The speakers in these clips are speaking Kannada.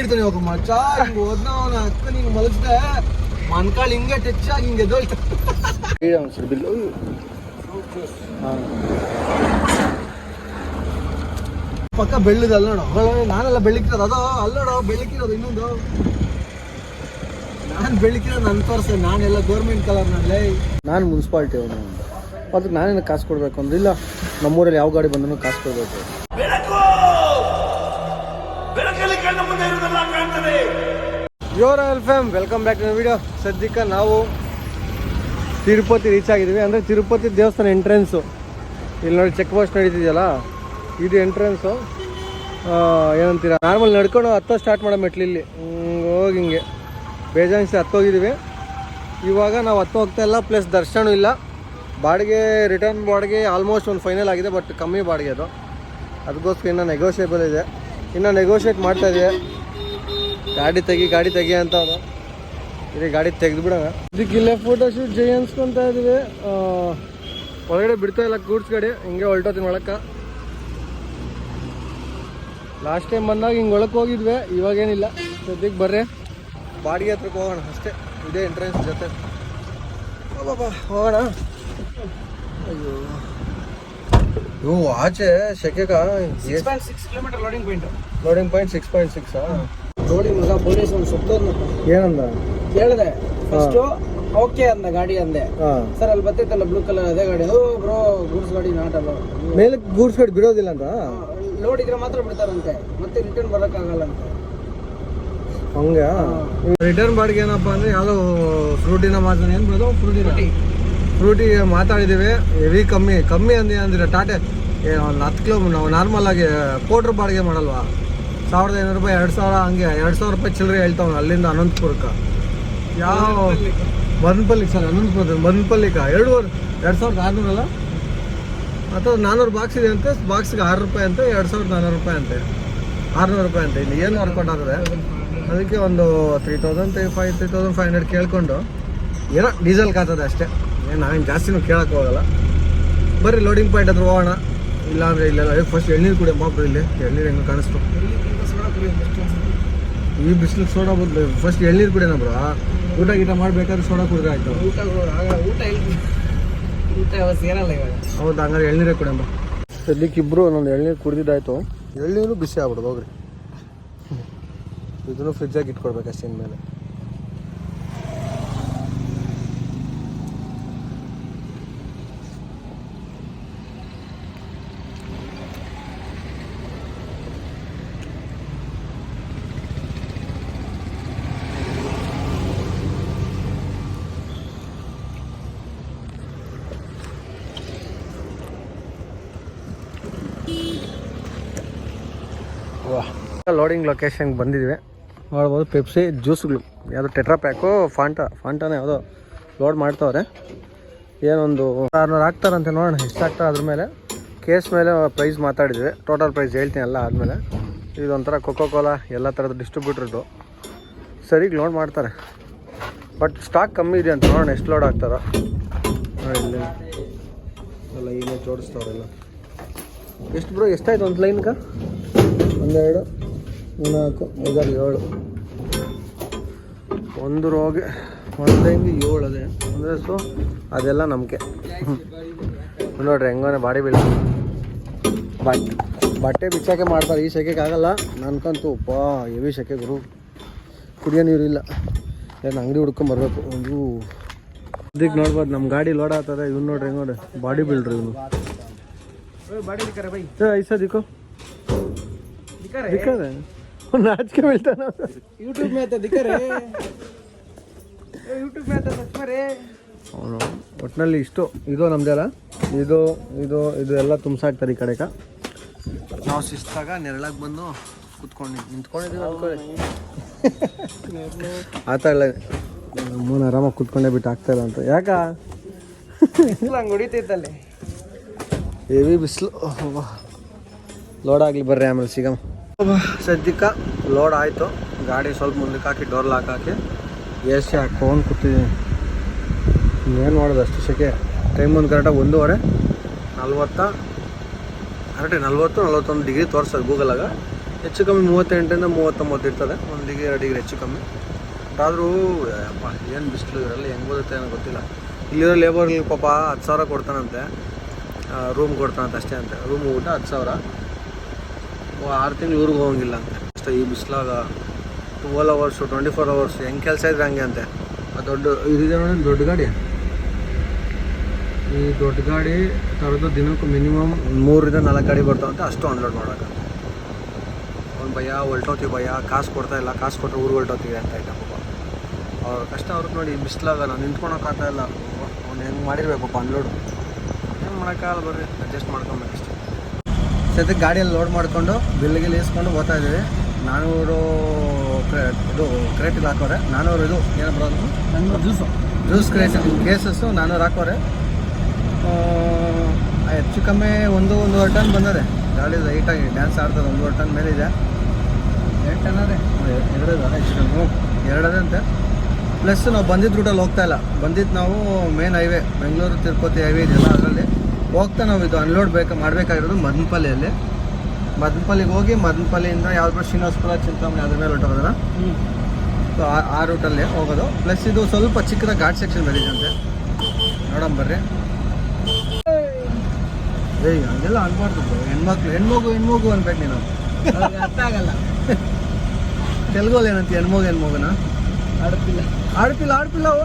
ಇಡ್ತಾನೆ ಇವಾಗ, ಮಚ್ಚ, ಹಿಂಗ್ ಹೋದ್ನ ಅವನ ಅಕ್ಕ ನೀನು ಮಲಗಿಸ್ದೆ ಮನ್ಕಾಳ್ ಹಿಂಗೆ ಟಚ್ ಆಗಿ ಹಿಂಗೆ ಬಿಲ್ಲು ಪಕ್ಕ ಬೆಳ್ಳದಲ್ಲ ನೋಡು. ಅವಾಗ ನಾನೆಲ್ಲ ಬೆಳ್ಳಿಕ್ಕಿರೋದು, ಅದು ನೋಡು ಬೆಳಿಕಿರೋದು ಇನ್ನೊಂದು. ನಾನು ಬೆಳಿಕಿರೋದು ನನ್ನ ತೋರ್ಸ, ನಾನೆಲ್ಲ ಗೌರ್ಮೆಂಟ್ ಕಲರ್ ನಲ್ಲೇ ನಾನು ಮುನ್ಸಿಪಾಲ್ಟಿ ಅವನು. ಅದಕ್ಕೆ ನಾನೇನು ಕಾಸು ಕೊಡಬೇಕು ಅಂದ್ರೆ ಇಲ್ಲ, ನಮ್ಮೂರಲ್ಲಿ ಯಾವ ಗಾಡಿ ಬಂದನು ಕಾಸು ಕೊಡಬೇಕು. ಯೋರ್ ಎಲ್ ವೆಲ್ಕಮ್ ಬ್ಯಾಕ್ ಟು ವಿಡಿಯೋ ಸದ್ಯಕ್ಕೆ ನಾವು ತಿರುಪತಿ ರೀಚ್ ಆಗಿದ್ದೀವಿ ಅಂದರೆ ತಿರುಪತಿ ದೇವಸ್ಥಾನ ಎಂಟ್ರೆನ್ಸು ಇಲ್ಲಿ ನೋಡಿ ಚೆಕ್ ಪೋಸ್ಟ್ ನಡೀತಿದೆಯಲ್ಲ? ಇದು ಎಂಟ್ರೆನ್ಸು ಏನಂತೀರ? ನಾರ್ಮಲ್ ನಡ್ಕೊಂಡು ಹತ್ತೋ ಸ್ಟಾರ್ಟ್ ಮಾಡೋ ಮೆಟ್ಲಿಲ್ಲಿ ಹೋಗಿ ಹಿಂಗೆ. ಬೇಜಾನ್ಸಿ ಹತ್ತೋಗಿದ್ದೀವಿ ಇವಾಗ ನಾವು ಹತ್ತು ಹೋಗ್ತಾ ಇಲ್ಲ ಪ್ಲಸ್ ದರ್ಶನ ಇಲ್ಲ. ಬಾಡಿಗೆ ರಿಟರ್ನ್ ಬಾಡಿಗೆ ಆಲ್ಮೋಸ್ಟ್ ಒಂದು ಫೈನಲ್ ಆಗಿದೆ ಬಟ್ ಕಮ್ಮಿ ಬಾಡಿಗೆ ಅದು. ಅದಕ್ಕೋಸ್ಕರ ಇನ್ನೂ ನೆಗೋಷಿಯೇಬಲ್ ಇದೆ. ಇನ್ನು ನೆಗೋಷಿಯೇಟ್ ಮಾಡ್ತಾ ಇದೆ ಗಾಡಿ ತೆಗಿ ಗಾಡಿ ತೆಗಿ ಅಂತ ಅವರು. ಇದೇ ಗಾಡಿ ತೆಗೆದು ಬಿಡೋಣ. ಇದಕ್ಕೆ ಇಲ್ಲೇ ಫೋಟೋ ಶೂಟ್ ಜೈ ಅನ್ಸ್ಕೊಂತ ಇದೀವಿ ಒಳಗಡೆ ಬಿಡ್ತಾ ಇಲ್ಲ ಗೂಡ್ಸ್ ಗಾಡಿ ಹಿಂಗೆ ಹೊಲ್ಟೋತೀನಿ ಒಳಕ್ಕೆ ಲಾಸ್ಟ್ ಟೈಮ್ ಬಂದಾಗ ಹಿಂಗೆ ಒಳಕ್ಕೆ ಹೋಗಿದ್ವಿ, ಇವಾಗೇನಿಲ್ಲ. ಸದ್ಯಕ್ಕೆ ಬರ್ರಿ. ಬಾಡಿಗೆ ಹತ್ರಕ್ಕೆ ಹೋಗೋಣ, ಅಷ್ಟೇ. ಇದೇ ಎಂಟ್ರೆನ್ಸ್ ಜೊತೆ. ಹೋಗೋಣ. ಅಯ್ಯೋ. ಇವು ಆಚೆ kilometre loading point loading point six point six ನೋಡಿ ಮಗ ಪೊಲೀಸ್ ಒಂದು ಸುತ್ತೋದ್ನ. ಏನಂದ? ಕೇಳಿದೆ. ಫಸ್ಟು ಓಕೆ ಅಂದ ಗಾಡಿ ಅಂದೆ. ಸರ್ ಅಲ್ಲಿ ಬರ್ತಿತ್ತಲ್ಲ ಬ್ಲೂ ಕಲರ್ ಅದೇ ಗಾಡಿ. ಓ ಬ್ರೋ ಗೂಡ್ಸ್ ಗಾಡಿ ನಾಟಲ್ಲ ಮೇಲೆ ಗೂಡ್ಸ್ ಗಾಡಿ ಬಿಡೋದಿಲ್ಲ ಅಂತ? ಲೋಡ್ ಇದ್ರೆ ಮಾತ್ರ ಬಿಡ್ತಾರಂತೆ. ಮತ್ತೆ ರಿಟರ್ನ್ ಬರೋಕ್ಕಾಗಲ್ಲ ಅಂತ ಹಂಗ ರಿಟರ್ನ್ ಬಾಡಿಗೆ ಏನಪ್ಪ ಅಂದ್ರೆ ಯಾವುದೋ ಫ್ರೂಟಿನ ಮಾತ್ರ ಏನು ಬಿಡೋದು ಫ್ರೂಟಿನ ಫ್ರೂಟಿಗೆ ಮಾತಾಡಿದ್ದೀವಿ ಹೆವಿ ಕಮ್ಮಿ. ಕಮ್ಮಿ ಅಂದಿ ಅಂದರೆ ಟಾಟೆ ಏ ಒಂದು ಹತ್ತು ಕಿಲೋ ನಾವು ನಾರ್ಮಲ್ ಆಗಿ ಕೋಟ್ರ ಬಾಡಿಗೆ ಮಾಡಲ್ವಾ? ಸಾವಿರದ ಐನೂರು ರೂಪಾಯಿ ಎರಡು ಸಾವಿರ ಹಂಗೆ ಎರಡು ಸಾವಿರ ರೂಪಾಯಿ ಚಿಲ್ಲರೆ ಹೇಳ್ತಾವ್ ಅಲ್ಲಿಂದ ಅನಂತಪುರಕ್ಕೆ. ಯಾವ ಬನ್ಪಲ್ಲಿಗೆ ಸರ್ ಅನಂತಪುರ ಬನ್ಪಲ್ಲಿಗ ಎರಡೂವರೆ ಎರಡು ಸಾವಿರದ ಆರುನೂರಲ್ಲ ಅಥವಾ ನಾನ್ನೂರು ಬಾಕ್ಸ್ ಇದೆ ಅಂತೆ ಬಾಕ್ಸ್ಗೆ ಆರು ರೂಪಾಯಿ ಅಂತೆ ಎರಡು ಸಾವಿರದ ನಾನ್ನೂರು ರೂಪಾಯಿ ಅಂತೆ. ಆರುನೂರು ರೂಪಾಯಿ ಅಂತೆ. ಇಲ್ಲಿ ಏನು ವರ್ಕೌಟ್ ಆಗಿದೆ? ಅದಕ್ಕೆ ಒಂದು three thousand three five three thousand five hundred ಕೇಳ್ಕೊಂಡು ಏನೋ ಡೀಸೆಲ್ ಕಾತದೆ ಅಷ್ಟೇ. ಏನು ನಾವೇನು ಜಾಸ್ತಿನೂ ಕೇಳಕ್ಕೆ ಹೋಗಲ್ಲ ಬರ್ರಿ ಲೋಡಿಂಗ್ ಪಾಯಿಂಟ್ ಹತ್ರ ಹೋಗೋಣ. ಇಲ್ಲಾಂದರೆ ಇಲ್ಲೆಲ್ಲ ಫಸ್ಟ್ ಎಳ್ನೀರು ಕುಡಿಯೋ ಮಾಬ್ರು ಇಲ್ಲಿ. ಎಳ್ನೀರು ಹೆಂಗೆ ಕಾಣಿಸ್ತು. ಈ ಬಿಸಿಲು ಸೋಡಾ ಬದಲು ಫಸ್ಟ್ ಎಳ್ನೀರು ಕುಡಿಯೋಣ ಬ್ರೋ. ಊಟ ಗೀಟ ಮಾಡಬೇಕಾದ್ರೆ ಸೋಡಾ ಕುಡಿದ್ರೆ ಆಯ್ತು. ಊಟ ಆಗ- ಊಟ ಇಲ್ಲಿ. ಊಟ ಯಾವತ್ತು ಸೇರಲ್ಲ ಇವಾಗ. ಹೌದು ಹಂಗಾರೆ ಎಳ್ನೀರೇ ಕುಡಿಯಂಬ ಸದ್ಯಕ್ಕೆ ಇಬ್ಬರು ಒಂದೊಂದು ಎಳ್ನೀರು ಕುಡಿದಿದ್ದಾಯ್ತು. ಎಳ್ನೀರು ಬಿಸಿ ಆಗ್ಬಿಡೋದು ಹೋಗ್ರಿ. ಇದನ್ನು ಫ್ರಿಜ್ಜಾಗಿ ಇಟ್ಕೊಡ್ಬೇಕು ಅಷ್ಟೇ ಇನ್ಮೇಲೆ. ಲೋಡಿಂಗ್ ಲೊಕೇಶನ್ಗೆ ಬಂದಿದ್ವಿ. ನೋಡ್ಬೋದು ಪೆಪ್ಸಿ ಜ್ಯೂಸ್ಗಳು ಯಾವುದೋ ಟೆಟ್ರಾ ಪ್ಯಾಕು ಫಾಂಟಾ ಫಾಂಟಾನೇ ಯಾವುದೋ ಲೋಡ್ ಮಾಡ್ತವ್ರೆ. ಏನೊಂದು ಆರ್ನೂರು ಹಾಕ್ತಾರಂತೆ ನೋಡೋಣ ಎಷ್ಟು ಹಾಕ್ತಾರೆ ಅದ್ರ ಮೇಲೆ. ಕೇಸ್ ಮೇಲೆ ಪ್ರೈಸ್ ಮಾತಾಡಿದ್ವಿ. ಟೋಟಲ್ ಪ್ರೈಸ್ ಹೇಳ್ತೀನಿ ಎಲ್ಲ ಆದಮೇಲೆ. ಇದೊಂಥರ ಕೊಕೋ ಕೋಲಾ ಎಲ್ಲ ಥರದ ಡಿಸ್ಟ್ರಿಬ್ಯೂಟ್ರದ್ದು ಸರಿಗೆ ಲೋಡ್ ಮಾಡ್ತಾರೆ. ಬಟ್ ಸ್ಟಾಕ್ ಕಮ್ಮಿ ಇದೆ ಅಂತ ನೋಡೋಣ ಎಷ್ಟು ಲೋಡ್ ಆಗ್ತಾರೋ ಇಲ್ಲಿ. ಎಲ್ಲ ಏನೇ ಜೋಡಿಸ್ತವ್ರೆಲ್ಲ ಎಷ್ಟು ಬ್ರೋ ಎಷ್ಟಾಯ್ತು ಒಂದು ಲೈನ್ಗೆ ಒಂದೆರಡು. ನಾಲ್ಕು ಐದಾರು ಏಳು. ಒಂದು ರೋಗೆ ಒಂದು ಹೆಂಗೆ ಏಳು ಅದೇ. ಅಂದರೆ ಸೊ ಅದೆಲ್ಲ ನಂಬಿಕೆ ನೋಡ್ರಿ ಹೆಂಗೋನೆ ಬಾಡಿ ಬಿಲ್ ಬಟ್ ಬಟ್ಟೆ ಬಿಚ್ಚಾಕೆ ಮಾಡ್ತಾರೆ ಈ ಸೆಕೆಗೆ ಆಗಲ್ಲ. ನನ್ಕಂತೂ ಪಾ ಎವಿ ಸೆಕೆ ಗುರು. ಕುಡಿಯೋ ನೀರಿಲ್ಲ ಏನು ಅಂಗಡಿ ಹುಡ್ಕೊಂಬರ್ಬೇಕು ಒಂದು. ಇದಕ್ಕೆ ನೋಡ್ಬೋದು ನಮ್ಮ ಗಾಡಿ ಲೋಡ್ ಆಗ್ತದೆ. ಇವ್ನು ನೋಡ್ರಿ ಹೆಂಗ್ ನೋಡ್ರಿ. ಬಾಡಿ ಬೀಳ್ರಿ ಇವನು. ಬಾಡಿ ದಿಕ್ಕಾರ ಬೈ. ಐಸಾ ದಿಕ್ಕೋ ದಿಕ್ಕಾರ ದಿಕ್ಕದೆ ನಾಚಿಕೆ ಬೀಳ್ತಾನ ಯೂಟ್ಯೂಬ್ ಮ್ಯಾತ ದಿಕ್ಕರೆ ಯೂಟ್ಯೂಬ್ ಮ್ಯಾತ ಸಚ್ಮರೆ ಅವನು ಒಟ್ಟಿನಲ್ಲಿ ಇಷ್ಟು. ಇದು ನಮ್ದೆಲ್ಲ ಇದು ಇದು ಇದು ಎಲ್ಲ ತುಂಬಿಸಾಕ್ತಾರೆ ಈ ಕಡೆಗೆ ನಾವು ಶಿಸ್ತಾಗ ನೆರಳಾಗಿ ಬಂದು ಕುತ್ಕೊಂಡು ನಿಂತ್ಕೊಂಡಿದ್ದೀವಿ ಅನ್ಕೊಳ್ಳಿ ಆತ ಇಲ್ಲ ಮೂನ ಆರಾಮಾಗಿ ಕುತ್ಕೊಂಡೆ ಬಿಟ್ಟು ಆಗ್ತಾ ಇಲ್ಲ ಅಂತ. ಯಾಕ? ಹಂಗೆ ಹೊಡಿತೈತಲ್ಲಿ. ಹೆವಿ ಬಿಸಿಲು. ಲೋಡಾಗ್ಲಿ ಬರ್ರಿ ಆಮೇಲೆ ಸಿಗಮ್ಮ ಸದ್ಯಕ್ಕೆ ಲೋಡ್ ಆಯಿತು. ಗಾಡಿ ಸ್ವಲ್ಪ ಮುಂದಕ್ಕೆ ಹಾಕಿ ಡೋರ್ ಲಾಕ್ ಹಾಕಿ. ಎ ಸಿ ಹಾಕೊಂಡು ಕೂತಿದ್ದೀನಿ ಏನು ಮಾಡೋದು ಅಷ್ಟು ಸೆಕೆ. ಟೈಮ್ ಒಂದು ಕರೆಕ್ಟಾಗಿ ಒಂದೂವರೆ, ನಲ್ವತ್ತ ಕರೆಕ್ಟ್ ನಲ್ವತ್ತು, ನಲ್ವತ್ತೊಂದು ಡಿಗ್ರಿ ತೋರಿಸೋದು ಗೂಗಲಾಗ ಹೆಚ್ಚು ಕಮ್ಮಿ ಮೂವತ್ತೆಂಟರಿಂದ ಮೂವತ್ತೊಂಬತ್ತು ಇರ್ತದೆ. ಒಂದು ಡಿಗ್ರಿ ಎರಡು ಡಿಗ್ರಿ ಹೆಚ್ಚು ಕಮ್ಮಿ. ಆದರೂ ಅಪ್ಪ ಏನು ಬಿಸಿಲು ಇರಲ್ಲ ಹೆಂಗೆ ಓದುತ್ತೆ ಏನೋ ಗೊತ್ತಿಲ್ಲ. ಇಲ್ಲಿರೋ ಲೇಬರ್ ಪಾಪ ಹತ್ತು ಸಾವಿರ ಕೊಡ್ತಾನಂತೆ. ರೂಮ್ ಕೊಡ್ತಾನಂತೆ ಅಷ್ಟೇ ಅಂತೆ. ರೂಮ್ ಊಟ ಹತ್ತು ಸಾವಿರ. ಆರು ತಿಂಗಳು ಇವ್ರಿಗೆ ಹೋಗಂಗಿಲ್ಲ. ಅಂತೆ ಅಷ್ಟೇ ಈ ಬಿಸಿಲಾಗ twelve hours twenty four hours ಹೆಂಗೆ ಕೆಲಸ ಇದ್ರೆ ಹಂಗೆ ಅಂತೆ. ಆ ದೊಡ್ಡ, ಇದಿದೆ ನೋಡಿ ದೊಡ್ಡ ಗಾಡಿ. ಈ ದೊಡ್ಡ ಗಾಡಿ ತರೋದು ದಿನಕ್ಕೂ ಮಿನಿಮಮ್ ಮೂರರಿಂದ ನಾಲ್ಕು ಗಾಡಿ ಬರ್ತಾವಂತೆ ಅಷ್ಟು ಅನ್ಲೋಡ್ ಮಾಡೋಕೆ ಅವ್ನು ಭಯ, ಹೊಲ್ಟೋತೀವಿ ಭಯ, ಕಾಸು ಕೊಡ್ತಾ ಇಲ್ಲ, ಕಾಸು ಕೊಟ್ಟರೆ ಊರು ಹೊಲ್ಟೋತೀವಿ ಅಂತ ಇದ್ದ ಪಾಪ. ಅವ್ರ ಕಷ್ಟ ಅವ್ರಿಗೆ ನೋಡಿ ಬಿಸಿಲಾಗ ನಾವು ನಿಂತ್ಕೊಳಕ್ಕಾಗ್ತಾ ಇಲ್ಲ. ಅವ್ನು ಹೆಂಗೆ ಮಾಡಿರ್ಬೇಕು ಪಾಪ ಅನ್ಲೋಡು ಏನು ಮಾಡೋಕ್ಕಾಗಲ್ಲ ಬರ್ರಿ ಅಡ್ಜಸ್ಟ್ ಮಾಡ್ಕೊಬೇಕಷ್ಟೆ ಸದ್ಯಕ್ಕೆ ಗಾಡಿಯಲ್ಲಿ ಲೋಡ್ ಮಾಡಿಕೊಂಡು ಬಿಲ್ಗೆ ಇಸ್ಕೊಂಡು ಹೋಗ್ತಾ ಇದ್ದೀವಿ. ನಾನ್ನೂರು ಕ್ರೆ- ಇದು ಕ್ರೇಟಿಗೆ ಹಾಕೋರೆ. ನಾನೂರು ಇದು ಏನು ಬರೋದು ನಂಗೆ ಜ್ಯೂಸು ಜ್ಯೂಸ್ ಕ್ರೇಟ್ ಕೇಸಸ್ಸು ನಾನೂರು ಹಾಕೋರೆ. ಹೆಚ್ಚು ಕಮ್ಮಿ ಒಂದು ಒಂದೂವರೆ ಟನ್ ಬಂದದೆ. ಗಾಡಿ ಲೈಟಾಗಿ ಡ್ಯಾನ್ಸ್ ಆಡ್ತದೆ ಒಂದೂವರೆ ಟನ್ ಮೇಲೆ ಇದೆ. ಎರಡು ಟನ್ ಅದೇ. ಎರಡದ? ಹೆಚ್ಚು ಕಮ್ಮಿ. ಎರಡದಂತೆ ಪ್ಲಸ್ ನಾವು ಬಂದಿದ್ದ ರೂಟಲ್ಲಿ ಹೋಗ್ತಾ ಇಲ್ಲ. ಬಂದಿದ್ದು ನಾವು main highway Bengaluru Tirupati highway ಇದೆಯಲ್ಲ ಅದರಲ್ಲಿ. ಹೋಗ್ತಾ ನಾವು ಇದು ಅನ್ಲೋಡ್ ಬೇಕು ಮಾಡಬೇಕಾಗಿರೋದು ಮದನಪಲ್ಲಿಯಲ್ಲಿ. ಮದನಪಲ್ಲಿಗೆ ಹೋಗಿ ಮದನಪಲ್ಲಿಯಿಂದ ಯಾವ್ದು ಶ್ರೀನಿವಾಸಪುರ ಚಿಂತಾಮಣಿ ಅದ್ರ ಮೇಲೆ ಹೊರಟೋಗೋದಲ್ಲ ಹ್ಞೂ ಸೊ ಆ- ರೂಟಲ್ಲಿ ಹೋಗೋದು. ಪ್ಲಸ್ ಇದು ಸ್ವಲ್ಪ ಚಿಕ್ಕದ ಘಾಟ್ ಸೆಕ್ಷನ್ ಬಂದಿದೆ ನೋಡೋಣ ಬರ್ರಿ. ಏಯ್ ಹಂಗೆಲ್ಲ ಅನ್ಬಾರ್ದು. ಹೆಣ್ಮಕ್ಳು ಹೆಣ್ಮಗು ಹೆಣ್ಮಗು ಅನ್ಬೇಕು ನೀನು. ಅರ್ಥ ಆಗಲ್ಲ. ತೆಲುಗಲ್ಲಿ ಏನಂತ ಹೆಣ್ಮಗು ಹೆಣ್ಮಗುನ? ಆಡ್ಪಿಲ್ಲ. ಆಡ್ಪಿಲ್ಲ ಆಡ್ಪಿಲ್ಲ. ಓ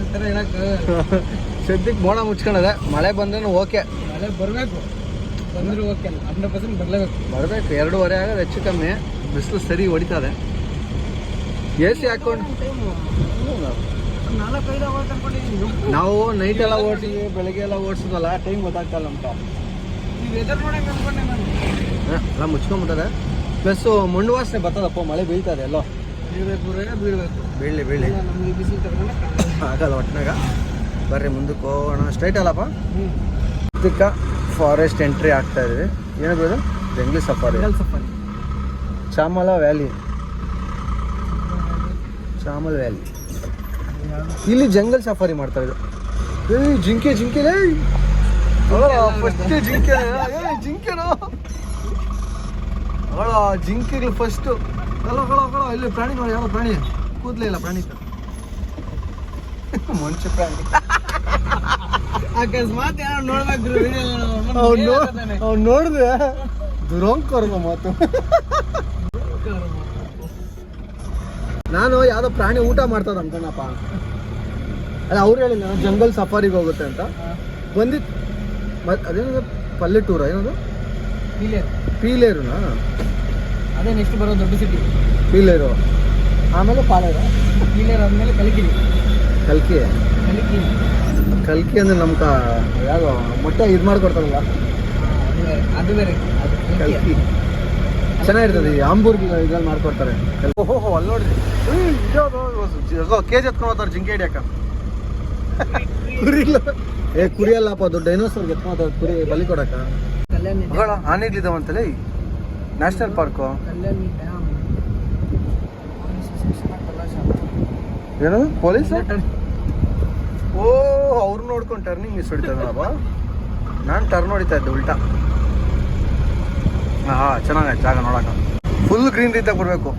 ಆ ಥರ ಹೇಳಕ್ಕೆ? ಸದ್ಯಕ್ಕೆ ಮೋಡ ಮುಚ್ಕೊಂಡದೆ. ಮಳೆ ಬಂದ್ರೂ ಓಕೆ. ಮಳೆ ಬರಬೇಕು. ಬಂದರೂ ಓಕೆ ಅಲ್ಲ. ಹಂಡ್ರೆಡ್ ಪರ್ಸೆಂಟ್ ಬರಲೇಬೇಕು. ಬರಬೇಕು. ಎರಡೂವರೆ ಆಗೋದು ಹೆಚ್ಚು ಕಮ್ಮಿ. ಬಿಸಿಲು ಸರಿ ಹೊಡಿತದೆ. ಎ ಸಿ ಹಾಕೊಂಡು ನಾವು ನೈಟ್ ಎಲ್ಲ ಓಡಿಸಿ ಬೆಳಗ್ಗೆ ಎಲ್ಲ ಓಡಿಸೋದಲ್ಲ ಟೈಮ್ ಗೊತ್ತಾಗ್ತಲ್ಲ ಅಂತ. ಎಲ್ಲ ಮುಚ್ಕೊಂಬಿಟ್ಟದೆ ಪ್ಲಸ್ ಮಣ್ಣು ವಾಸನೆ ಬರ್ತದಪ್ಪ ಮಳೆ ಬೀಳ್ತದೆ ಎಲ್ಲೋ. ಬೀಳ್ಬೇಕು ಬೀಳ್ಬೇಕು. ಬೀಳಿ ಬೀಳಿ ಬಿಸಿಲು ತಗೊಂಡ ಆಗಲ್ಲ ಒಟ್ಟಿನಾಗ. ಬರ್ರಿ ಮುಂದಕ್ಕೆ ಹೋಗೋಣ. ಸ್ಟ್ರೈಟ್ ಅಲ್ಲಪ್ಪ? ಇದಕ್ಕೆ ಫಾರೆಸ್ಟ್ ಎಂಟ್ರಿ ಆಗ್ತಾ ಇದೆ. ಏನಾಗ್ಬೋದು Jungli safari safari Chamala valley Chamala valley ಇಲ್ಲಿ ಜಂಗಲ್ ಸಫಾರಿ ಮಾಡ್ತಾ ಇದೆ. ಏಯ್ ಜಿಂಕೆ ಜಿಂಕೆ ಫಸ್ಟ್ ಜಿಂಕೆ ಜಿಂಕೆನೋ? ಅವಳ ಜಿಂಕೆಗಳು ಫಸ್ಟ್ ಅಲ್ಲ ಇಲ್ಲಿ ಪ್ರಾಣಿ ನೋಡಿ ಯಾವ ಪ್ರಾಣಿ. ಕೂದಲೇ ಇಲ್ಲ ಪ್ರಾಣಿ. ಮನುಷ್ಯ ಪ್ರಾಣಿ ಅಕಸ್ಮಾತ್ ಏನೋ ನೋಡ್ಬೇಕು ಅವ್ನು ನೋಡಿದೆ ನೋಡಿದ್ರೆ ದುರಂಕರ್ಮ ಮಾತು. ನಾನು ಯಾವುದೋ ಪ್ರಾಣಿ ಊಟ ಮಾಡ್ತದ ಅನ್ಕೊಂಡಪ್ಪ ಅಲ್ಲ ಅವ್ರು ಹೇಳಿಲ್ಲ ನಾನು ಜಂಗಲ್ ಸಫಾರಿಗೆ ಹೋಗುತ್ತೆ ಅಂತ. ಬಂದಿತ್ತು ಮತ್ತೆ ಅದೇನದು? ಪಲ್ಲೆ ಟೂರ ಏನದು ಪೀಲೇರುನಾ? ಅದೇ ನೆಕ್ಸ್ಟ್ ಬರೋ ದೊಡ್ಡ ಸಿಟಿ ಪೀಲೇರು. ಆಮೇಲೆ ಪಾಲೇರು. ಪೀಲೇರು ಆದ್ಮೇಲೆ ಕಲಿಕಿರಿ. ಕಲ್ಕಿ. ಕಲ್ಕಿ ಅಂದ್ರೆ ನಮ್ಕ ಯಾವ ಯಾವ್ದು ಮೊಟ್ಟೆ ಇದು ಮಾಡ್ಕೊಡ್ತಾರಲ್ಲ. ಅದು ಬೇರೆ ಅದು ಕಲ್ಕಿ. ಚೆನ್ನಾಗಿರ್ತದೆ ಈ ಆಂಬೂರ್ ಇದ್ರಲ್ಲಿ ಮಾಡ್ಕೊಡ್ತಾರೆ. ಓಹೋ ಅಲ್ಲಿ ನೋಡ್ರಿ. ಕೆ ಜಿ ಎತ್ಕೊಂಡು ಹೋಗ್ತಾರೆ ಜಿಂಕೆ ಹಿಡಿಯಕ್ಕ. ಕುರಿ ಇಲ್ಲ. ಏ ಕುರಿ ಅಲ್ಲಪ್ಪ ದೊಡ್ಡ ಡೈನೋಸರ್ಗೆ ಎತ್ಕೊಂಡು ಕುರಿ ಬಲಿ ಕೊಡಕ್ಕ. ಆನೆಗಳಿದಾವಂತಲೇ ನ್ಯಾಷನಲ್ ಪಾರ್ಕು ಏನದು? ಪೊಲೀಸ್? ಓ ಅವ್ರು ನೋಡ್ಕೊಂಡು ಟರ್ನಿಂಗ್ ಮಿಸ್ ಹೊಡಿತಾರಲ್ಲಪ್ಪ ನಾನು ಟರ್ನ್ ಹೊಡಿತಾ ಇದ್ದೆ ಉಲ್ಟಾ. ಹಾಂ ಚೆನ್ನಾಗಾಯ್ತು ಜಾಗ ನೋಡಕ. ಫುಲ್ ಗ್ರೀನ್ ಇದ್ದಾಗ ಬರಬೇಕು.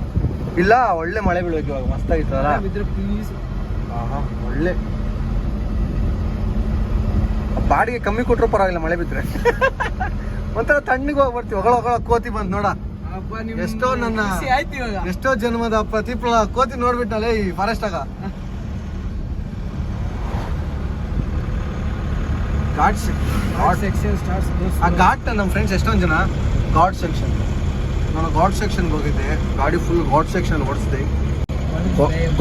ಇಲ್ಲ ಒಳ್ಳೆ ಮಳೆ ಬೀಳ್ಬೇಕು ಇವಾಗ ಮಸ್ತಾಗಿತ್ತಲ್ಲ ಬಿದ್ರೆ ಪ್ಲೀಸ್ ಆಹಾ ಒಳ್ಳೆ. ಬಾಡಿಗೆ ಕಮ್ಮಿ ಕೊಟ್ಟರು ಪರವಾಗಿಲ್ಲ ಮಳೆ ಬಿದ್ದರೆ ಒಂಥರ ತಣ್ಣಗೆ ಹೋಗ್ಬರ್ತೀವಿ ಒಗಳ ಒಗಳ ಹೊಗಳ ಕೋತಿ ಬಂದು ನೋಡ. ಎಷ್ಟೋ ನನ್ನ- ಎಷ್ಟೋ ಜನ್ಮದ ಪ್ರತಿಫಲ ಕೋತಿ ನೋಡ್ಬಿಟ್ಟಲ್ಲ ಈ ಫಾರೆಸ್ಟ್ ಆಗ. ಘಾಟ್ ಸೆಕ್ಷನ್ ಆ ಘಾಟ್ ನಮ್ಮ ಫ್ರೆಂಡ್ಸ್ ಎಷ್ಟೊಂದು ಜನ? ಘಾಟ್ ಸೆಕ್ಷನ್ ನಾನು ಘಾಟ್ ಸೆಕ್ಷನ್ಗೆ ಹೋಗಿದ್ದೆ. ಗಾಡಿ ಫುಲ್ ಘಾಟ್ ಸೆಕ್ಷನ್ ಓಡಿಸಿದೆ.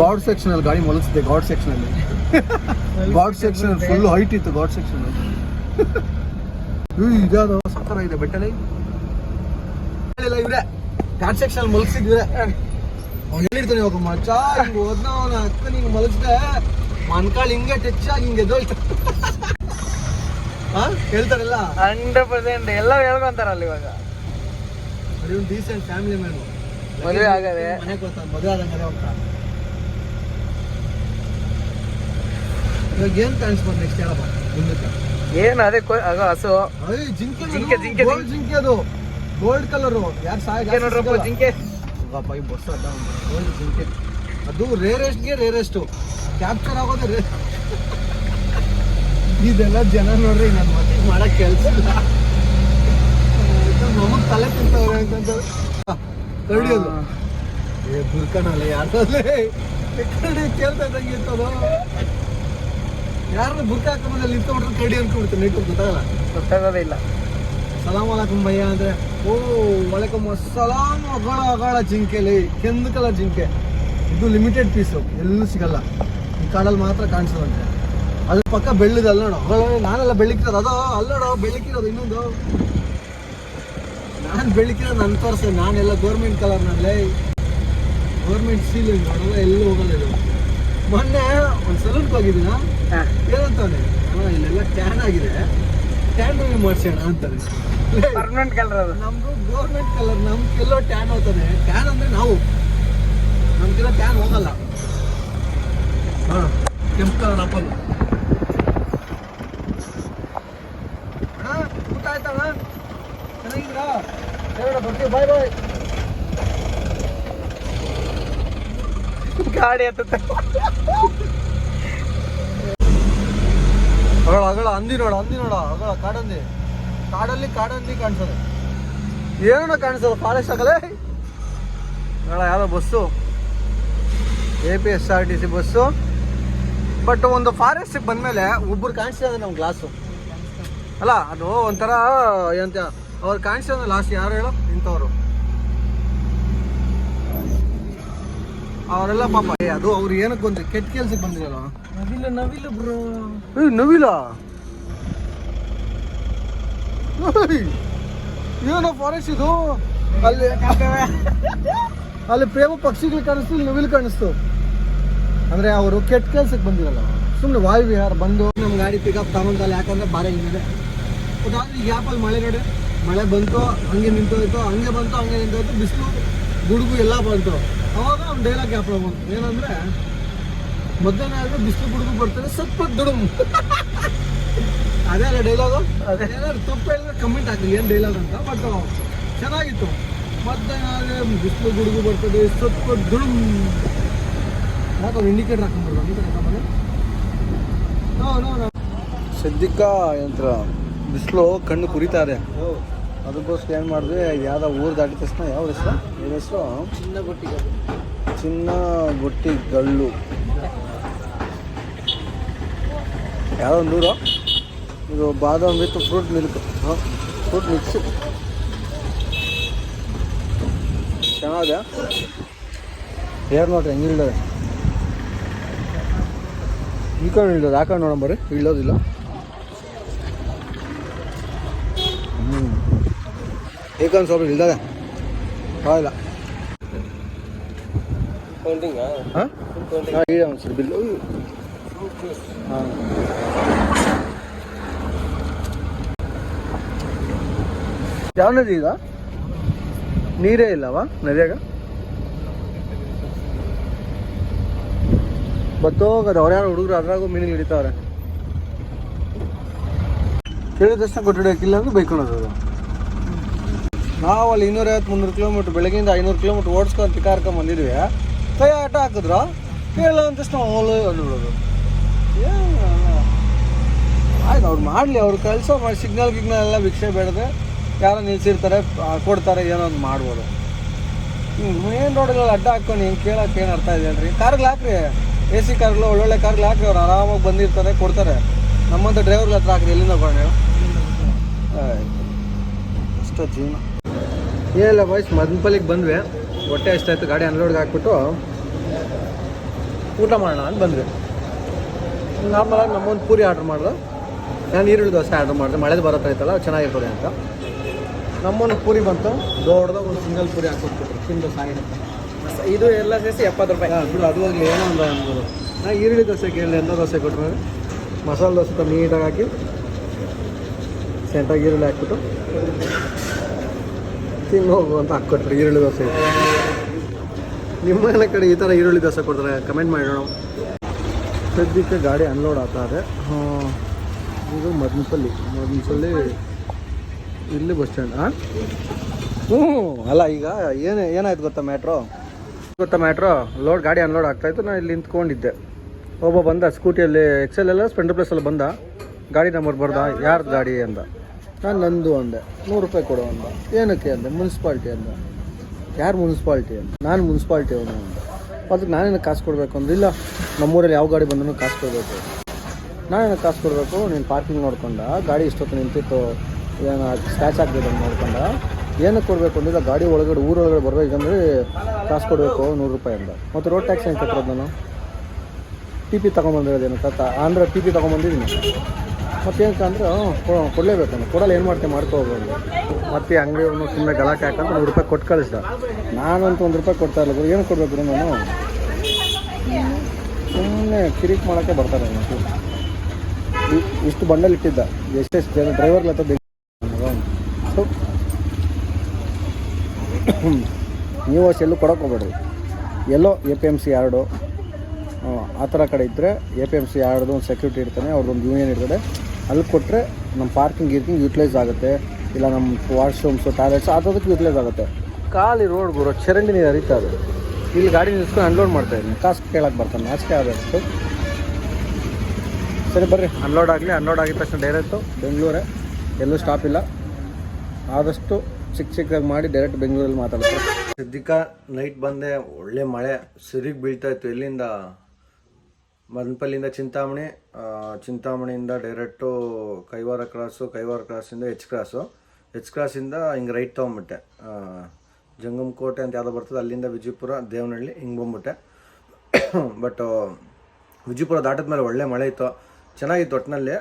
ಗಾಡ್ ಸೆಕ್ಷನ್ ಅಲ್ಲಿ ಗಾಡಿ ಮಲಗಿಸಿದೆ ಗಾಡ್ ಸೆಕ್ಷನ್ ಅಲ್ಲಿ. ಗಾಡ್ ಸೆಕ್ಷನ್ ಫುಲ್ ಹೈಟ್ ಇತ್ತು ಗಾಡ್ ಸೆಕ್ಷನ್ ಇದಾದ ಸಕ್ಕರ ಇದೆ ಬೆಟ್ಟಲಿ? ಇವ್ರೆ ಗಾಡ್ ಸೆಕ್ಷನ್ ಮಲಗಿಸಿದ್ವಿ ಅವ್ನು ಹೇಳಿರ್ತಾನೆ ಇವಾಗ ಮಚ್ಚ ಹಿಂಗೆ ಹೋದ್ನ ಅವನ ಅಕ್ಕ ನಿಂಗೆ ಮಲಗಿಸ್ದೆ. ಮನ್ಕಾಳು ಹಿಂಗೆ ಟಚ್ ಆಗಿ ಹಿಂಗೆ ಎದ್ದೋಯ್ತು. ಹಾ ಹೇಳ್ತಾರಲ್ಲ? Hundred percent. ಎಲ್ಲ ಹೇಳ್ಕೊಂತಾರಲ್ಲ ಇವಾಗ. ಒಂದು ಡೀಸೆಂಟ್ ಫ್ಯಾಮಿಲಿ ಮ್ಯಾನು ಮದುವೆ ಆಗದೆ. ಮನೆಗೆ ಬರ್ತಾನೆ ಮದುವೆ ಆದಂಗೆ ಹೋಗ್ತಾನೆ ಇವಾಗ ಏನು ಕಾಣಿಸ್ಬೋದು ನೆಕ್ಸ್ಟ್ ಹೇಳಪ್ಪ ಮುಂದಕ್ಕೆ? ಏನು ಅದೇ ಹಸು. ಜಿಂಕೆ ಜಿಂಕೆ, ಜಿಂಕೆ, ಜಿಂಕೆ ಅದು. ಗೋಲ್ಡ್ ಕಲರ್ ಯಾರು ಸಾಯಕ್ಕೆ ನೋಡ್ರಪ್ಪ ಜಿಂಕೆ. ಈ ಬಸ್ ಅದ ಗೋಲ್ಡ್ ಜಿಂಕೆ. ಅದು ರೇರೆಸ್ಟ್ಗೆ ರೇರೆಸ್ಟು ಕ್ಯಾಪ್ಚರ್ ಆಗೋದು ರೇ ಇದೆಲ್ಲ ಜನ ನೋಡ್ರಿ ನನ್ನ ಮತ್ತೆ ಮಾಡಕ್ ಕೆಲಸ ಇಲ್ಲ. ನಮಗ್ ತಲೆ ತಿಂತವ್ರೆ ಅಂತಂದ್ರೆ ಕಡಿಯೋದು ಏ ಬುರ್ಕಣಲ್ಲ ಯಾರ್ದಲ್ಲೇ? ಕಡಿ ಕೇಳ್ತಾ ಇದ್ದಂಗೆ ಇರ್ತದೋ? ಯಾರನ್ನ ಬುರ್ಕ ಇತ್ತು ಕಡಿ ಅಂತ ನೆಟ್ಟು ಗೊತ್ತಾಗಲ್ಲ. ಗೊತ್ತಾಗೋದೇ ಇಲ್ಲ. ಸಲಾಮ್ ಅಲೈಕುಮ್ ಭಯ್ಯ ಅಂದ್ರೆ ಓ ವಲೈಕುಮ್ ಸಲಾಮ್ ಅಗಳ ಅಗಳ ಜಿಂಕೆಲಿ ಕೆಂದು ಕಲರ್ ಜಿಂಕೆ. ಇದು ಲಿಮಿಟೆಡ್ ಪೀಸು ಎಲ್ಲೂ ಸಿಗಲ್ಲ. ಈ ಕಾಡಲ್ಲಿ ಮಾತ್ರ ಕಾಣಿಸೋದಂತೆ ಅದ್ರ ಪಕ್ಕ ನೋಡು. ಅಗಳ ನಾನೆಲ್ಲ ಬೆಳಿಕಿರೋದು ಅದೋ ಅಲ್ಲೋಣ ಬೆಳಿಕಿರೋದು ಇನ್ನೊಂದು. ನಾನು ಬೆಳಿಕಿರೋದು ನನ್ನ ತೋರಿಸೆ ನಾನೆಲ್ಲ ಗೌರ್ಮೆಂಟ್ ಕಲರ್ನಲ್ಲೇ ಗೌರ್ಮೆಂಟ್ ಸೀಲ್ ನೋಡಲ್ಲ ಎಲ್ಲೂ ಹೋಗಲ್ಲ ಇದು. ಮೊನ್ನೆ ಒಂದು ಸಲೂನ್ಗೆ ಹೋಗಿದ್ದೀನ? ಏನಂತಾನೆ ಅಣ್ಣ ಇಲ್ಲೆಲ್ಲ ಟ್ಯಾನ್ ಆಗಿದೆ. ಟ್ಯಾನ್ ಮಾಡ್ಸೋಣ ಅಂತಾರೆ ಪರ್ಮನೆಂಟ್ ಕಲರ್ ಅದು. ನಮ್ದು ಗೌರ್ಮೆಂಟ್ ಕಲರ್ ನಮ್ ನಮ್ಗೆಲ್ಲೋ ಟ್ಯಾನ್ ಹೋಗ್ತದೆ. ಟ್ಯಾನ್ ಅಂದ್ರೆ ನಾವು. ನಮ್ಗೆಲ್ಲ ಟ್ಯಾನ್ ಹೋಗಲ್ಲ. ಹಾ, ಕೆಂಪು ಕಲರ್ ಹಾ, ಊಟ ಆಯ್ತಣ್ಣ ಬರ್ತೀವಿ. ಬಾಯ್ ಬಾಯ್ ಗಾಡಿ ಹತ್ತುತ್ತೆ. ಅಗಳ ಅಗಳ ಅಂದಿ ನೋಡ ಅಂದಿ ನೋಡ ಅಗಳ ಕಾಡಂದಿ. ಕಾಡಲ್ಲಿ ಕಾಡಲ್ಲಿ ಕಾಣಿಸೋದು. ಏನೋ ಕಾಣಿಸೋದು ಫಾರೆಸ್ಟ್ ಆಗಲೇ. ಬೇಡ ಯಾವುದೋ bus. A P S R T C bus. But ಒಂದು ಫಾರೆಸ್ಟಿಗೆ ಬಂದಮೇಲೆ ಒಬ್ಬರು ಕಾಣಿಸ್ತಾರೆ ನಮ್ಮ ಗ್ಲಾಸು ಅಲ್ಲ ಅದು ಒಂಥರ ಎಂತ ಅವ್ರು ಇದೆ ಲಾಸ್ಟ್ ಯಾರು ಹೇಳೋ? ಇಂಥವ್ರು. ಅವರೆಲ್ಲ ಪಾಪ. ಏ, ಅದು ಅವ್ರು ಏನಕ್ಕೆ ಬಂದ್ರೆ? ಕೆಟ್ಟ ಕೆಲ್ಸಕ್ಕೆ ಬಂದಿರಲ್ಲ ನವಿಲು ನವಿಲು ಬ್ರೋ ಏ ನವಿಲ? ಏನೋ ಫಾರೆಸ್ಟ್ ಇದು? ಅಲ್ಲಿ ಅಲ್ಲಿ ಪ್ರೇಮ ಪಕ್ಷಿಗಳು ಕಾಣಿಸ್ತು ನವಿಲು ಕಾಣಿಸ್ತು. ಅಂದ್ರೆ ಅವರು ಕೆಟ್ಟ ಕೆಲ್ಸಕ್ಕೆ ಬಂದಿರಲ್ಲ. ಸುಮ್ಮನೆ ವಾಯು ವಿಹಾರ ಬಂದು ನಮ್ಮ ಗಾಡಿ ಪಿಕಪ್ ತಗೊಂಡಲ್ಲ ಯಾಕಂದ್ರೆ ಬಾರೆ ಹಿಂಗಿದೆ ಅದಾದ್ರೆ ಈ ಆ್ಯಪಲ್ಲಿ ಮಳೆ ನೋಡಿ. ಮಳೆ ಬಂತು, ಹಂಗೆ ನಿಂತೋಯ್ತು, ಹಂಗೆ ಬಂತು, ಹಂಗೆ ನಿಂತೋಯ್ತು, ಬಿಸಿಲು, ಗುಡುಗು ಎಲ್ಲ ಬಂತು. ಅವಾಗ ಒಂದು ಡೈಲಾಗ್ ಗ್ಯಾಪ್ ಏನಂದ್ರೆ, ಮಧ್ಯಾಹ್ನ ಆದರೆ ಬಿಸಿಲು, ಗುಡುಗು ಬರ್ತದೆ ಸ್ವಲ್ಪ ದುಡುಮ್. ಅದೇ ಅಲ್ಲ ಡೈಲಾಗು ಏನಾದ್ರು ತಪ್ಪು ಹೇಳಿದ್ರೆ ಕಮೆಂಟ್ ಹಾಕಿ ಏನು ಡೈಲಾಗ್ ಅಂತ. ಬಟ್ ಚೆನ್ನಾಗಿತ್ತು. ಮತ್ತೆ ಬಿಸಿಲು ಗುಡುಗು ಬರ್ತದೆ ಸ್ವಲ್ಪ ದುಡುಮ್ ಯಾಕೋ ಇಂಡಿಕೇಟರ್ ನೋ ನೋ ನೋ ಸದ್ಯಕ್ಕ ಯಂತ್ರ ಬಿಸಿಲು ಕಣ್ಣು ಕುರಿತಾರೆ ಇದೆ. ಅದಕ್ಕೋಸ್ಕರ ಏನು ಮಾಡಿದ್ರೆ ಯಾವ್ದೋ ಊರು ದಾಟಿದ ತಕ್ಷಣ ಯಾವ ಹೆಸರು? ಏನ್ ಹೆಸರು? ಚಿನ್ನ ಗೊಟ್ಟಿಗೆ ಚಿನ್ನ ಗೊಟ್ಟಿ ಗಳ್ಳು ಯಾವುದೋ ಒಂದು ಊರು? ಇದು ಬಾದಾಮ್ ವಿತ್ ಫ್ರೂಟ್ ಮಿಲ್ಕ್. ಹಾಂ ಫ್ರೂಟ್ ಮಿಕ್ಸ್. ಚೆನ್ನಾಗಿದೆ. ಹೇರ್ ನೋಡ್ರಿ ಹೆಂಗೆ ಇಳ್ದ ಈ ಕಡೆ ಹಾಕೊಂಡು ಆ ಕಡೆ ನೋಡೋಣ ಬರ್ರಿ. ಇಳೋದಿಲ್ಲ ಹ್ಞೂ ಏಕಂದ್ ಸ್ವಲ್ಪ ಇಳ್ದ ಇಲ್ಲ ಹಾಂ? ಹಾಂ ಇದೆ ಒಂದು ಸರಿ ಬಿಲ್ಲು ಹಾಂ. ಯಾವ ನದಿ ಈಗ ನೀರೇ ಇಲ್ಲವಾ ನದಿಯಾಗ? ಬತ್ತೋಗದ ಅವ್ರ ಯಾರು ಹುಡುಗರು ಅದ್ರಾಗೂ ಮೀನಿಗೆ ಹಿಡಿತಾವ್ರೆ. ಕೇಳಿದ ತಕ್ಷಣ ಕೊಟ್ಟಿಡೋಕ್ಕಿಲ್ಲ ಅಂದ್ರೆ ಬೈಕೊಳೋದು ನಾವು ಅಲ್ಲಿ ಇನ್ನೂರೈವತ್ತು ಮುನ್ನೂರು ಕಿಲೋಮೀಟ್ರ್, ಬೆಳಗ್ಗೆಯಿಂದ ಐನೂರು ಕಿಲೋಮೀಟ್ರ್ ಓಡಿಸ್ಕೊಂಡು ಟಿಕಾರ್ಕೊಂಡ್ ಬಂದಿದ್ವಿ. ಕೈ ಆಟ ಹಾಕಿದ್ರು? ಕೇಳೋ ಅಂತ ತಕ್ಷಣ ಹೋಲು ಅಂದ್ಬಿಡೋದು ಆಯ್ತು, ಅವ್ರು ಮಾಡಲಿ, ಅವ್ರು ಕೆಲಸ ಮಾಡಿ, ಸಿಗ್ನಲ್, ಗಿಗ್ನಲ್ ಎಲ್ಲ ಭಿಕ್ಷೆ ಬೇಡದೆ. ಯಾರೋ ನಿಲ್ಸಿರ್ತಾರೆ ಕೊಡ್ತಾರೆ, ಏನೋ ಒಂದು ಮಾಡ್ಬೋದು. ಮೇನ್ ರೋಡಲ್ಲಿ ಅಡ್ಡ ಹಾಕೊಂಡು ಹಿಂಗೆ ಕೇಳೋಕೆ ಏನು ಅರ್ಥ ಇದೆ ರೀ ಕಾರ್ಗಳು ಹಾಕ್ರಿ. ಎ ಸಿ ಕಾರ್ಗಳು, ಒಳ್ಳೊಳ್ಳೆ ಕಾರ್ಗಳು ಹಾಕ್ರಿ, ಅವ್ರು ಆರಾಮಾಗಿ ಬಂದಿರ್ತಾರೆ, ಕೊಡ್ತಾರೆ. ನಮ್ಮಂಥ ಡ್ರೈವರ್ಗಳ ಹತ್ರ ಹಾಕ್ರಿ, ಎಲ್ಲಿಂದ ಹೇಳು ಅಷ್ಟೇ ಜೀವನ. ಏನಿಲ್ಲ ಬಾಯ್ಸ್ ಮದನಪಲ್ಲಿಗೆ ಬಂದ್ವಿ. ಹೊಟ್ಟೆ ಎಷ್ಟಾಯ್ತು ಗಾಡಿ ಅನ್ಲೋಡ್ಗೆ ಹಾಕ್ಬಿಟ್ಟು ಊಟ ಮಾಡೋಣ ಅಂತ ಬಂದ್ವಿ. ನಾರ್ಮಲಾಗಿ ನಮ್ಮೊಂದು ಪೂರಿ ಆರ್ಡ್ರ್ ಮಾಡಿದೆ ನಾನು ಈರುಳ್ಳಿ ದೋಸೆ ಆರ್ಡ್ರ್ ಮಾಡಿದೆ. ಮಳೆದು ಬರತ್ತ ಐತಲ್ಲ ಚೆನ್ನಾಗಿರ್ತದೆ ಅಂತ. ನಮ್ಮೊಂದು ಪೂರಿ ಬಂತು. ದೊಡ್ಡದಾಗ ಒಂದು ಸಿಂಗಲ್ ಪೂರಿ ಹಾಕ್ಕೊಟ್ಬಿಟ್ರು ತಿಂದು ಸಾಯಿನ ಇದು ಎಲ್ಲ ಸೇರಿಸಿ ಎಪ್ಪತ್ತು ರೂಪಾಯಿ. ಬಿಡು ಅದು ಹೋಗ್ಲಿ ಏನೋ ಒಂದು ಅನ್ಬೋದು ನಾ ಈರುಳ್ಳಿ ದೋಸೆ ಕೇಳಿ ಎಂಥ ದೋಸೆ ಕೊಟ್ಟರೆ ಮಸಾಲೆ ದೋಸೆ ತ ನೀಟಾಗಿ ಹಾಕಿ ಸೆಂಟಾಗಿ ಈರುಳ್ಳಿ ಹಾಕ್ಬಿಟ್ಟು ತಿನ್ನು ಹೋಗು ಅಂತ ಹಾಕ್ಕೊಟ್ರು ಈರುಳ್ಳಿ ದೋಸೆ. ನಿಮ್ಮ ಕಡೆ ಈ ಥರ ಈರುಳ್ಳಿ ದೋಸೆ ಕೊಡ್ತಾರೆ ಕಮೆಂಟ್ ಮಾಡೋಣ ಸದ್ಯಕ್ಕೆ ಗಾಡಿ ಅನ್ಲೋಡ್ ಆಗ್ತಾ ಇದೆ. ಇದು ಮದನಪಲ್ಲಿ ಮದನಪಲ್ಲಿ ಇಲ್ಲಿ ಬಸ್ ಸ್ಟ್ಯಾಂಡ್ ಹ್ಞೂ, ಅಲ್ಲ, ಈಗ ಏನು, ಏನಾಯ್ತು ಗೊತ್ತಾ ಮ್ಯಾಟ್ರೋ? ಗೊತ್ತಾ ಮ್ಯಾಟ್ರೋ? ಲೋಡ್, ಗಾಡಿ ಅನ್ಲೋಡ್ ಆಗ್ತಾಯಿತ್ತು ನಾನು ಇಲ್ಲಿ ನಿಂತ್ಕೊಂಡಿದ್ದೆ. ಒಬ್ಬ ಬಂದ, ಸ್ಕೂಟಿಯಲ್ಲಿ ಎಕ್ಸೆಲ್ ಎಲ್ಲ ಸ್ಪೆಂಡರ್ ಪ್ಲೇಸಲ್ಲಿ ಬಂದ. ಗಾಡಿ ನಂಬರ್ ಬರ್ದ? ಯಾರ್ದು ಗಾಡಿ ಅಂದ? ನಾನು ನಂದು ಅಂದೆ. ನೂರು ರೂಪಾಯಿ ಕೊಡು ಅಂದ. ಏನಕ್ಕೆ ಅಂದೆ? ಮುನ್ಸಿಪಾಲ್ಟಿ ಅಂದ. ಯಾರು ಮುನ್ಸಿಪಾಲ್ಟಿ ಅಂದ? ನಾನು ಮುನ್ಸಿಪಾಲ್ಟಿ ಅವನು ಅಂದ. ಅದಕ್ಕೆ ನಾನೇನು ಕಾಸು ಕೊಡಬೇಕು ಅಂದ್ರೆ ಇಲ್ಲ, ನಮ್ಮೂರಲ್ಲಿ ಯಾವ ಗಾಡಿ ಬಂದರೂ ಕಾಸು ಕೊಡಬೇಕು. ನಾನೇನು ಕಾಸು ಕೊಡಬೇಕು? ನೀನು ಪಾರ್ಕಿಂಗ್ ನೋಡ್ಕೊಂಡ. ಗಾಡಿ ಇಷ್ಟೊತ್ತು ನಿಂತಿತ್ತು. ಏನು ಸ್ಕ್ಯಾಚ್ ಆಗ್ತಿದೆ ನೋಡ್ಕೊಂಡ ಏನಕ್ಕೆ ಕೊಡಬೇಕು ಅಂದಿಲ್ಲ ಗಾಡಿ ಒಳಗಡೆ ಊರೊಳಗಡೆ ಬರಬೇಕಂದ್ರೆ ಕಾಸು ಕೊಡಬೇಕು ನೂರು ರೂಪಾಯಿ ಅಂತ ಮತ್ತು ರೋಡ್ ಟ್ಯಾಕ್ಸ್ ಏನು ಕಟ್ಟಿರೋದು ನಾನು? ಟಿ ಪಿ ತೊಗೊಂಬಂದಿರೋದೇನು ಕತ್ತ ಅಂದ್ರೆ ಟಿ ಪಿ ತೊಗೊಂಬಂದಿದ್ದೀನಿ. ಮತ್ತೇನಕ್ಕೆ ಅಂದ್ರೆ ನಾನು ಕೊಡಲ್ಲ, ಏನು ಮಾಡ್ತೀನಿ ಮಾಡ್ಕೋಬೋದು ಮತ್ತು ಮತ್ತೆ ಅಂಗಡಿ ಅವನು ಸುಮ್ಮನೆ ಗಲಾಟೆ ಹಾಕಂತ ನೂರು ರೂಪಾಯಿ ಕೊಟ್ಟು ಕಳಿಸ್ದ. ನಾನಂತೂ ಒಂದು ರೂಪಾಯಿ ಕೊಡ್ತಾ ಇಲ್ಲ ಏನು ಕೊಡಬೇಕು ನಾನು? ಸುಮ್ಮನೆ ಕಿರಿಕ್ ಮಾಡೋಕ್ಕೆ ಬರ್ತಾರೆ ಇಷ್ಟು ಬಂಡಲ್ ಇಟ್ಟಿದ್ದ. ಎಷ್ಟೆಷ್ಟು ಜನ ಡ್ರೈವರ್ಗಳ ಹತ್ರ ನೀವು ಅಷ್ಟು ಎಲ್ಲೂ ಕೊಡೋಕೆ ಹೋಗ್ಬೇಡ್ರಿ. ಎಲ್ಲೋ A P M C yard ಆ ಥರ ಕಡೆ ಇದ್ದರೆ ಎ ಪಿ ಎಂ ಸಿ ಯಾರ್ದು ಒಂದು ಸೆಕ್ಯೂರಿಟಿ ಇರ್ತಾನೆ ಅವ್ರದ್ದೊಂದು ಯೂನಿಯನ್ ಇರ್ತದೆ. ಅಲ್ಲಿ ಕೊಟ್ಟರೆ ನಮ್ಮ ಪಾರ್ಕಿಂಗ್ ಗೀರ್ಕಿಂಗ್ ಯೂಟಿಲೈಸ್ ಆಗುತ್ತೆ. ಇಲ್ಲ ನಮ್ಮ ವಾಶ್ರೂಮ್ಸು ಟಾಯ್ಲೆಟ್ಸ್ ಅದಕ್ಕೆ ಯೂಟಿಲೈಸ್ ಆಗುತ್ತೆ. ಖಾಲಿ ರೋಡ್ ಗುರು ಚರಂಡಿ ನೀರು ಹರಿತಾ ಇದೆ. ಇಲ್ಲಿ ಗಾಡಿ ನಿಲ್ಸ್ಕೊಂಡು ಅನ್ಲೋಡ್ ಮಾಡ್ತಾ ಇದ್ದೀನಿ. ಕಾಸು ಕೇಳಕ್ಕೆ ಬರ್ತಾನೆ ನಾಚಿಕೆ ಆಗಬೇಕು ಸರಿ ಬರ್ರಿ. ಅನ್ಲೋಡ್ ಆಗಲಿ ಅನ್ಲೋಡ್ ಆಗಿದ ತಕ್ಷಣ ಡೈರೆಕ್ಟು ಬೆಂಗಳೂರೇ. ಎಲ್ಲೂ ಸ್ಟಾಪ್ ಇಲ್ಲ. ಆದಷ್ಟು ಚಿಕ್ಕ ಚಿಕ್ಕದಾಗಿ ಮಾಡಿ ಡೈರೆಕ್ಟ್ ಬೆಂಗಳೂರಲ್ಲಿ ಮಾತಾಡ್ತಾರೆ. ಸದ್ಯಕ್ಕ ನೈಟ್ ಬಂದೆ, ಒಳ್ಳೆ ಮಳೆ, ಸಿರಿಗೆ ಬೀಳ್ತಾ ಇತ್ತು. ಎಲ್ಲಿಂದ ಮನ್ಪಲ್ಲಿಂದ ಚಿಂತಾಮಣಿ ಚಿಂತಾಮಣಿಯಿಂದ ಡೈರೆಕ್ಟು ಕೈವಾರ ಕ್ರಾಸು ಕೈವಾರ ಕ್ರಾಸಿಂದ ಎಚ್ ಕ್ರಾಸು ಎಚ್ ಕ್ರಾಸಿಂದ ಹಿಂಗೆ ರೈಟ್ ತೊಗೊಂಬಿಟ್ಟೆ. ಜಂಗಮ್ ಕೋಟೆ ಅಂತ ಯಾವುದೋ ಬರ್ತದೆ, ಅಲ್ಲಿಂದ ವಿಜಯಪುರ, ದೇವನಹಳ್ಳಿ ಹಿಂಗೆ ಬಂದ್ಬಿಟ್ಟೆ. ಬಟ್ ವಿಜಯಪುರ ದಾಟದ ಮೇಲೆ ಒಳ್ಳೆ ಮಳೆ ಇತ್ತು. ಚೆನ್ನಾಗಿತ್ತು ಒಟ್ಟಿನಲ್ಲಿ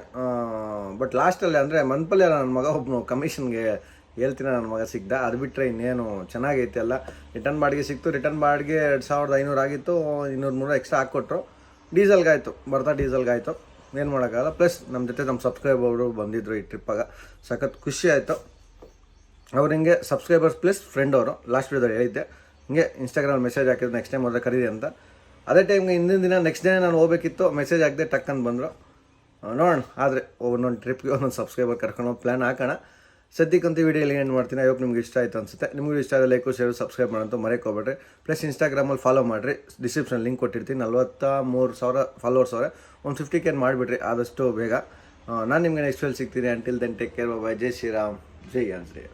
ಬಟ್ ಲಾಸ್ಟಲ್ಲಿ ಅಂದರೆ ಮನ್ಪಲ್ಲಿ ನನ್ನ ಮಗ ಒಬ್ಬನು ಕಮಿಷನ್ಗೆ ಹೇಳ್ತೀನಿ ನನ್ನ ಮಗ ಸಿಗ್ದ ಅದು ಬಿಟ್ಟರೆ ಇನ್ನೇನು, ಚೆನ್ನಾಗೈತೆ ಅಲ್ಲ ರಿಟರ್ನ್ ಬಾಡಿಗೆ ಸಿಕ್ತು, ರಿಟರ್ನ್ ಬಾಡಿಗೆ ಎರಡು ಸಾವಿರದ ಐನೂರು ಆಗಿತ್ತು, ಇನ್ನೂರು ಮೂರು ಎಕ್ಸ್ಟ್ರಾ ಹಾಕ್ಕೊಟ್ರು. ಡೀಸೆಲ್ಗಾಯಿತು, ಬರ್ತಾ ಡೀಸೆಲ್ಗಾಯಿತು. ಏನು ಮಾಡೋಕ್ಕಾಗಲ್ಲ. ಪ್ಲಸ್ ನಮ್ಮ ಜೊತೆ ನಮ್ಮ ಸಬ್ಸ್ಕ್ರೈಬರು ಬಂದಿದ್ದರು ಈ ಟ್ರಿಪ್ಪಾಗ ಸಖತ್ ಖುಷಿ ಆಯಿತು. ಅವ್ರು ಹಿಂಗೆ ಸಬ್ಸ್ಕ್ರೈಬರ್ಸ್ ಪ್ಲಸ್ ಫ್ರೆಂಡ್ ಅವರು. ಲಾಸ್ಟ್ ವಿಡಿಯೋದಲ್ಲಿ ಹೇಳಿದ್ದೆ. ಹಿಂಗೆ ಇನ್ಸ್ಟಾಗ್ರಾಮ್ ಮೆಸೇಜ್ ಹಾಕಿದ್ರು ನೆಕ್ಸ್ಟ್ ಟೈಮ್ ಹೋದ್ರೆ ಕರೀರಿ ಅಂತ. ಅದೇ ಟೈಮ್ಗೆ ಹಿಂದಿನ ದಿನ ನೆಕ್ಸ್ಟ್ ಡೇ ನಾನು ಹೋಗ್ಬೇಕಿತ್ತು. ಮೆಸೇಜ್ ಹಾಕಿದೆ ಟಕ್ ಅಂತ ಬಂದರು. ನೋಡೋಣ, ಆದರೆ ಒಂದೊಂದು ಟ್ರಿಪ್ಗೆ ಒಂದೊಂದು ಸಬ್ಸ್ಕ್ರೈಬರ್ ಕರ್ಕೊಂಡು ಪ್ಲ್ಯಾನ್ ಹಾಕೋಣ. ಸದ್ಯಕ್ಕಂತೂ ವಿಡಿಯೋ ಏನು ಮಾಡ್ತೀನಿ? ಅಯ್ಯೋ ನಿಮ್ಗೆ ಇಷ್ಟ ಆಯಿತು ಅನ್ಸುತ್ತೆ. ನಿಮಗೂ ಇಷ್ಟ ಆದರೆ ಲೈಕು ಶೇರು ಸಬ್ಸ್ಕ್ರೈಬ್ ಮಾಡೋಂತ ಮರೆಕೋಬೇಡ್ರಿ. ಪ್ಲಸ್ ಇನ್ಸ್ಟಾಗ್ರಾಮಲ್ಲಿ ಫಾಲೋ ಮಾಡಿರಿ. ಡಿಸ್ಕ್ರಿಪ್ಷನ್ ಲಿಂಕ್ ಕೊಟ್ಟಿರ್ತೀನಿ. ನಲ್ವತ್ತ ಮೂರು ಸಾವಿರ ಫಾಲೋವರ್ಸ್ ಅವರೇ. ಒಂದು ಫಿಫ್ಟಿ ಕೇರ್ ಮಾಡಿಬಿಡ್ರಿ. ಆದಷ್ಟು ಬೇಗ. ನಾನು ನಿಮಗೆ ನೆಕ್ಸ್ಟ್ ಸಿಗ್ತೀನಿ. Until then take care bye ಜೈ ಶ್ರೀರಾಮ್. ಜೈ ಆಂಜನೇಯ